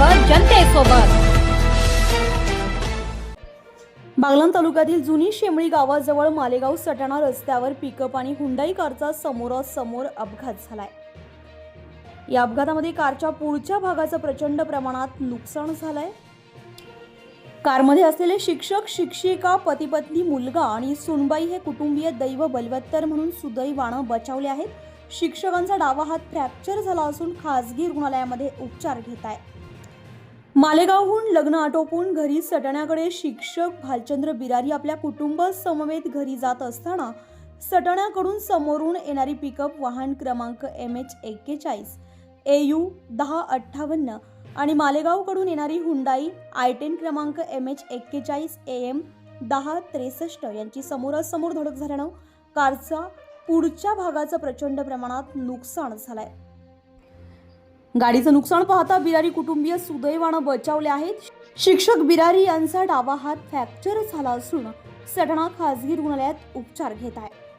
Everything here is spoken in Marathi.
न्यूज जनतेसोबत. बागलाण तालुक्यातील जुनी शेमळी गावाजवळ मालेगाव सटाणा रस्त्यावर पिकअप आणि हुंडाई कारचा समोरासमोर अपघात झालाय. या अपघातामध्ये कारच्या पुढच्या भागाचं प्रचंड प्रमाणात नुकसान झालंय. कारमध्ये असलेले शिक्षक शिक्षिका पती पत्नी मुलगा आणि सुनबाई हे कुटुंबीय दैव बलवत्तर म्हणून सुदैवानं बचावले आहेत. शिक्षकांचा डावा हात फ्रॅक्चर झाला असून खासगी रुग्णालयामध्ये उपचार घेत आहे मालेगावहून लग्न आटोपून घरी सटण्याकडे शिक्षक भालचंद्र बिरारी आपल्या कुटुंबसमवेत घरी जात असताना सटण्याकडून समोरून येणारी पिकअप वाहन क्रमांक एम एच एक्केचाळीस ए यू दहा अठ्ठावन्न आणि मालेगावकडून येणारी हुंडाई आय टेन क्रमांक एम एच एक्केचाळीस ए एम दहा त्रेसष्ट यांची समोरासमोर धडक झाल्यानं कारचा पुढच्या भागाचं प्रचंड प्रमाणात नुकसान झालं आहे गाडीचं नुकसान पाहता बिरारी कुटुंबीय सुदैवानं बचावले आहेत. शिक्षक बिरारी यांचा डावा हात फ्रॅक्चर झाला असून सटणा खासगी रुग्णालयात उपचार घेत आहे.